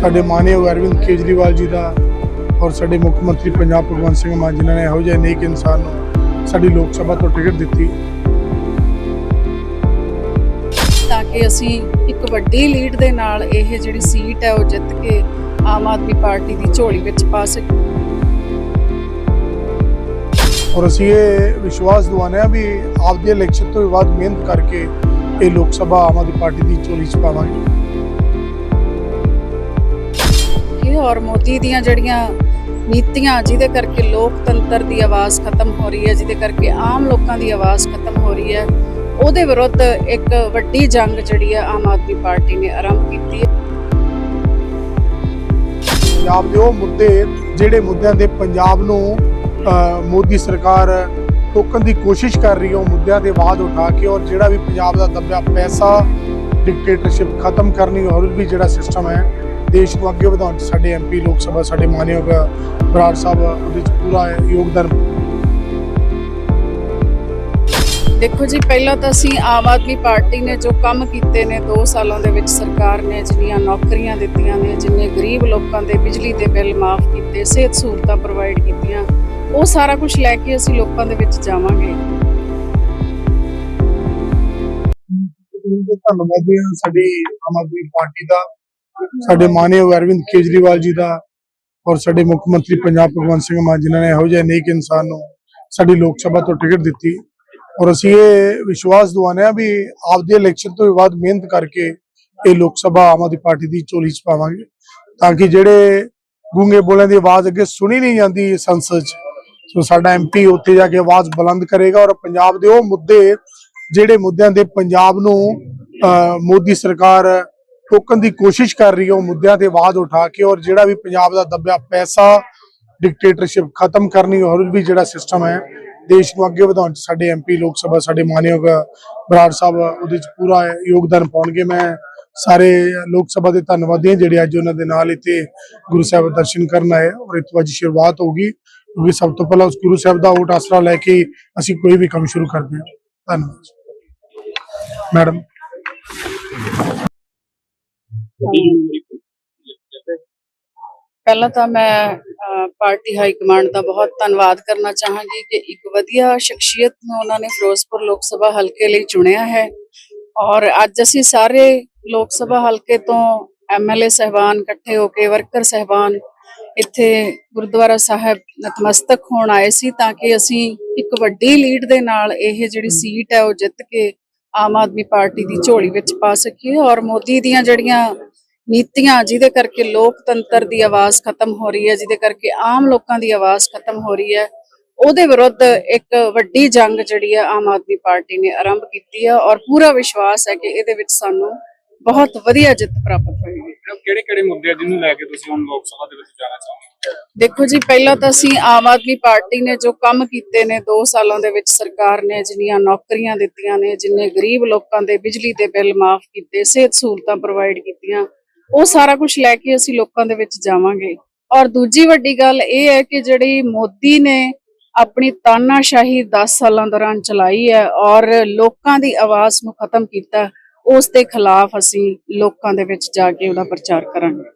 ਸਾਡੇ ਮਾਨਯੋਗ ਅਰਵਿੰਦ ਕੇਜਰੀਵਾਲ ਜੀ ਦਾ ਔਰ ਸਾਡੇ ਮੁੱਖ ਮੰਤਰੀ ਪੰਜਾਬ ਭਗਵੰਤ ਸਿੰਘ ਮਾਨ ਜਿਨ੍ਹਾਂ ਨੇ ਇਹੋ ਜਿਹੇ ਨੇਕ ਇਨਸਾਨ ਨੂੰ ਸਾਡੀ ਲੋਕ ਸਭਾ ਤੋਂ ਟਿਕਟ ਦਿੱਤੀ। ਤਾਂ ਕਿ ਅਸੀਂ ਇੱਕ ਵੱਡੀ ਲੀਡ ਦੇ ਨਾਲ ਇਹ ਜਿਹੜੀ ਸੀਟ ਹੈ ਉਹ ਜਿੱਤ ਕੇ ਆਮ ਆਦਮੀ ਪਾਰਟੀ ਦੀ ਝੋਲੀ ਵਿੱਚ ਪਾ ਸਕੀਏ। ਔਰ ਅਸੀਂ ਇਹ ਵਿਸ਼ਵਾਸ ਦਿਵਾਉਂਦੇ ਹਾਂ ਵੀ ਆਪਦੇ ਇਲੈਕਸ਼ਨ ਤੋਂ ਬਾਅਦ ਮਿਹਨਤ ਕਰਕੇ ਇਹ ਲੋਕ ਸਭਾ ਆਮ ਆਦਮੀ ਪਾਰਟੀ ਦੀ ਝੋਲੀ 'ਚ ਪਾਵਾਂਗੇ। ਔਰ ਮੋਦੀ ਦੀਆਂ ਜਿਹੜੀਆਂ ਨੀਤੀਆਂ, ਜਿਹਦੇ ਕਰਕੇ ਲੋਕਤੰਤਰ ਦੀ ਆਵਾਜ਼ ਖਤਮ ਹੋ ਰਹੀ ਹੈ, ਜਿਹਦੇ ਕਰਕੇ ਆਮ ਲੋਕਾਂ ਦੀ ਆਵਾਜ਼ ਖਤਮ ਹੋ ਰਹੀ ਹੈ, ਉਹਦੇ ਵਿਰੁੱਧ ਇੱਕ ਵੱਡੀ ਜੰਗ ਜਿਹੜੀ ਹੈ ਆਮ ਆਦਮੀ ਪਾਰਟੀ ਨੇ ਆਰੰਭ ਕੀਤੀ ਹੈ। ਪੰਜਾਬ ਦੇ ਉਹ ਮੁੱਦੇ, ਜਿਹੜੇ ਮੁੱਦਿਆਂ ਦੇ ਪੰਜਾਬ ਨੂੰ ਮੋਦੀ ਸਰਕਾਰ ਟੋਕਣ ਦੀ ਕੋਸ਼ਿਸ਼ ਕਰ ਰਹੀ ਹੈ, ਉਹ ਮੁੱਦਿਆਂ ਤੇ ਆਵਾਜ਼ ਉਠਾ ਕੇ ਔਰ ਜਿਹੜਾ ਵੀ ਪੰਜਾਬ ਦਾ ਦੱਬਿਆ ਪੈਸਾ ਡਿਕਟੇਟਰਸ਼ਿਪ ਖਤਮ ਕਰਨੀ ਔਰ ਵੀ ਜਿਹੜਾ ਸਿਸਟਮ ਹੈ ਦੇਸ਼ ਨੂੰ ਅੱਗੇ ਵਧਾਉਣ 'ਚ ਸਾਡੇ ਐਮਪੀ ਲੋਕ ਸਭਾ ਸਾਡੇ ਮਾਨਯੋਗ ਬਰਾੜ ਸਾਹਿਬ ਉਹਦੇ 'ਚ ਪੂਰਾ ਯੋਗਦਾਨ ਦੇਖੋ ਜੀ ਪਹਿਲਾਂ ਤਾਂ ਅਸੀਂ ਆਮ ਆਦਮੀ ਪਾਰਟੀ ਨੇ ਜੋ ਕੰਮ ਕੀਤੇ ਨੇ 2 ਸਾਲਾਂ ਦੇ ਵਿੱਚ ਸਰਕਾਰ ਨੇ ਜਿੰਨੀਆਂ ਨੌਕਰੀਆਂ ਦਿੱਤੀਆਂ ਨੇ ਜਿੰਨੇ ਗਰੀਬ ਲੋਕਾਂ ਦੇ ਬਿਜਲੀ ਦੇ ਬਿੱਲ ਮਾਫ ਕੀਤੇ ਸਿਹਤ ਸਹੂਲਤਾਂ ਪ੍ਰੋਵਾਈਡ ਕੀਤੀਆਂ ਉਹ ਸਾਰਾ ਕੁਝ ਲੈ ਕੇ ਅਸੀਂ ਲੋਕਾਂ ਦੇ ਵਿੱਚ ਜਾਵਾਂਗੇ। ਧੰਨਵਾਦੀ ਸਾਡੀ ਆਮ ਆਦਮੀ ਪਾਰਟੀ ਦਾ ਸਾਡੇ ਮਾਨਯੋਗ ਅਰਵਿੰਦ ਕੇਜਰੀਵਾਲ ਜੀ ਦਾ ਔਰ ਸਾਡੇ ਮੁੱਖ ਮੰਤਰੀ ਪੰਜਾਬ ਭਗਵੰਤ ਸਿੰਘ ਮਾਨ ਜਿਨ੍ਹਾਂ ਨੇ ਇਹੋ ਜਿਹੇ ਨੇਕ ਇਨਸਾਨ ਨੂੰ ਸਾਡੀ ਲੋਕ ਸਭਾ ਤੋਂ ਟਿਕਟ ਦਿੱਤੀ। ਔਰ ਅਸੀਂ ਇਹ ਵਿਸ਼ਵਾਸ ਦਿਵਾਉਂਦੇ ਹਾਂ ਵੀ ਆਪਦੇ ਇਲੈਕਸ਼ਨ ਤੋਂ ਬਾਅਦ ਮਿਹਨਤ ਕਰਕੇ ਇਹ ਲੋਕ ਸਭਾ ਆਮ ਆਦਮੀ ਪਾਰਟੀ ਦੀ ਚੋਲੀ 'ਚ ਪਾਵਾਂਗੇ। ਤਾਂ ਕਿ ਜਿਹੜੇ ਗੂੰਗੇ ਬੋਲਿਆਂ ਦੀ ਆਵਾਜ਼ ਅੱਗੇ ਸੁਣੀ ਨਹੀਂ ਜਾਂਦੀ ਸੰਸਦ 'ਚ, ਸੋ ਸਾਡਾ ਐਮਪੀ ਉੱਥੇ ਜਾ ਕੇ ਆਵਾਜ਼ ਬੁਲੰਦ ਕਰੇਗਾ ਔਰ ਪੰਜਾਬ ਦੇ ਉਹ ਮੁੱਦੇ, ਜਿਹੜੇ ਮੁੱਦਿਆਂ ਦੇ ਪੰਜਾਬ ਨੂੰ ਮੋਦੀ ਸਰਕਾਰ ਟੋਕਣ ਦੀ ਕੋਸ਼ਿਸ਼ ਕਰ ਰਹੀ ਹੈ, ਉਹ ਮੁੱਦਿਆਂ ਤੇ ਆਵਾਜ਼ ਉਠਾ ਕੇ ਔਰ ਜਿਹੜਾ ਵੀ ਪੰਜਾਬ ਦਾ ਦੱਬਿਆ ਪੈਸਾ ਡਿਕਟੇਟਰਸ਼ਿਪ ਖਤਮ ਕਰਨੀ ਔਰ ਵੀ ਜਿਹੜਾ ਸਿਸਟਮ ਹੈ, ਦੇਸ਼ ਨੂੰ ਅੱਗੇ ਵਧਾਉਣ 'ਚ ਸਾਡੇ ਐਮਪੀ ਲੋਕ ਸਭਾ, ਸਾਡੇ ਮਾਨਯੋਗ ਬਰਾੜ ਸਾਹਿਬ, ਉਹਦੇ 'ਚ ਪੂਰਾ ਯੋਗਦਾਨ ਪਾਉਣਗੇ। ਮੈਂ ਸਾਰੇ ਲੋਕ ਸਭਾ ਦੇ ਧੰਨਵਾਦੀ ਹਾਂ, ਜਿਹੜੇ ਅੱਜ ਉਹਨਾਂ ਦੇ ਨਾਲ ਇੱਥੇ ਗੁਰੂ ਸਾਹਿਬ ਦਰਸ਼ਨ ਕਰਨ ਆਏ ਔਰ ਇੱਥੋਂ ਅੱਜ ਸ਼ੁਰੂਆਤ ਹੋਗੀ ਕਿਉਂਕਿ ਸਭ ਤੋਂ ਪਹਿਲਾਂ ਉਸ ਗੁਰੂ ਸਾਹਿਬ ਦਾ ਓਟ ਆਸਰਾ ਲੈ ਕੇ ਅਸੀਂ ਕੋਈ ਵੀ ਕੰਮ ਸ਼ੁਰੂ ਕਰਦੇ ਹਾਂ। ਧੰਨਵਾਦ। ਮੈਡਮ। ਪਹਿਲਾਂ ਤਾਂ ਮੈਂ ਪਾਰਟੀ ਹਾਈ ਕਮਾਂਡ ਦਾ ਬਹੁਤ ਧੰਨਵਾਦ ਕਰਨਾ ਚਾਹਾਂਗੀ ਕਿ ਇੱਕ ਵਧੀਆ ਸ਼ਖਸੀਅਤ ਨੂੰ ਉਹਨਾਂ ਨੇ ਫਿਰੋਜ਼ਪੁਰ ਲੋਕ ਸਭਾ ਹਲਕੇ ਲਈ ਚੁਣਿਆ ਹੈ। ਔਰ ਅੱਜ ਅਸੀਂ ਸਾਰੇ ਲੋਕ ਸਭਾ ਹਲਕੇ ਤੋਂ ਐਮਐਲਏ ਸਹਿਬਾਨ ਇਕੱਠੇ ਹੋ ਕੇ ਵਰਕਰ ਸਹਿਬਾਨ ਇੱਥੇ ਗੁਰਦੁਆਰਾ ਸਾਹਿਬ ਨਤਮਸਤਕ ਹੋਣ ਆਏ ਸੀ ਤਾਂ ਕਿ ਅਸੀਂ ਇੱਕ ਵੱਡੀ ਲੀਡ ਦੇ ਨਾਲ ਇਹ ਜਿਹੜੀ ਸੀਟ ਹੈ ਉਹ ਜਿੱਤ ਕੇ ਆਮ ਆਦਮੀ ਪਾਰਟੀ ਦੀ ਝੋਲੀ ਵਿੱਚ ਪਾ ਸਕੀਏ ਔਰ ਮੋਦੀ ਦੀਆਂ ਜਿਹੜੀਆਂ ਨੀਤੀਆਂ, ਜਿਹਦੇ ਕਰਕੇ ਲੋਕਤੰਤਰ ਦੀ ਆਵਾਜ਼ ਖਤਮ ਹੋ ਰਹੀ ਹੈ, ਜਿਹਦੇ ਕਰਕੇ ਆਮ ਲੋਕਾਂ ਦੀ ਆਵਾਜ਼ ਖਤਮ ਹੋ ਰਹੀ ਹੈ, ਉਹਦੇ ਵਿਰੁੱਧ ਇੱਕ ਵੱਡੀ ਜੰਗ ਜਿਹੜੀ ਹੈ ਆਮ ਆਦਮੀ ਪਾਰਟੀ ਨੇ ਆਰੰਭ ਕੀਤੀ ਹੈ ਔਰ ਪੂਰਾ ਵਿਸ਼ਵਾਸ ਹੈ ਕਿ ਇਹਦੇ ਵਿੱਚ ਸਾਨੂੰ ਬਹੁਤ ਵਧੀਆ ਜਿੱਤ ਪ੍ਰਾਪਤ ਹੋਏਗੀ। ਕਿਹੜੇ ਕਿਹੜੇ ਮੁੱਦੇ ਆ ਜਿਹਨੂੰ ਲੈ ਕੇ ਤੁਸੀਂ ਹੁਣ ਲੋਕ ਸਭਾ ਦੇ ਵਿੱਚ ਜਾਣਾ ਚਾਹੋਗੇ? ਦੇਖੋ ਜੀ, ਪਹਿਲਾਂ ਤਾਂ ਅਸੀਂ ਆਮ ਆਦਮੀ ਪਾਰਟੀ ਨੇ ਜੋ ਕੰਮ ਕੀਤੇ ਨੇ 2 ਸਾਲਾਂ ਦੇ ਵਿੱਚ ਸਰਕਾਰ ਨੇ ਜਿੰਨੀਆਂ ਨੌਕਰੀਆਂ ਦਿੱਤੀਆਂ ਨੇ, ਜਿੰਨੇ ਗਰੀਬ ਲੋਕਾਂ ਦੇ ਬਿਜਲੀ ਦੇ ਬਿੱਲ ਮਾਫ ਕੀਤੇ, ਸਿਹਤ ਸਹੂਲਤਾਂ ਪ੍ਰੋਵਾਈਡ ਕੀਤੀਆਂ, ਉਹ ਸਾਰਾ ਕੁਝ ਲੈ ਕੇ ਅਸੀਂ ਲੋਕਾਂ ਦੇ ਵਿੱਚ ਜਾਵਾਂਗੇ। ਔਰ ਦੂਜੀ ਵੱਡੀ ਗੱਲ ਇਹ ਹੈ ਕਿ ਜਿਹੜੀ ਮੋਦੀ ਨੇ ਆਪਣੀ ਤਾਨਾਸ਼ਾਹੀ 10 ਸਾਲਾਂ ਦੌਰਾਨ ਚਲਾਈ ਹੈ ਔਰ ਲੋਕਾਂ ਦੀ ਆਵਾਜ਼ ਨੂੰ ਖਤਮ ਕੀਤਾ, ਉਸ ਦੇ ਖਿਲਾਫ ਅਸੀਂ ਲੋਕਾਂ ਦੇ ਵਿੱਚ ਜਾ ਕੇ ਉਹਦਾ ਪ੍ਰਚਾਰ ਕਰਾਂਗੇ।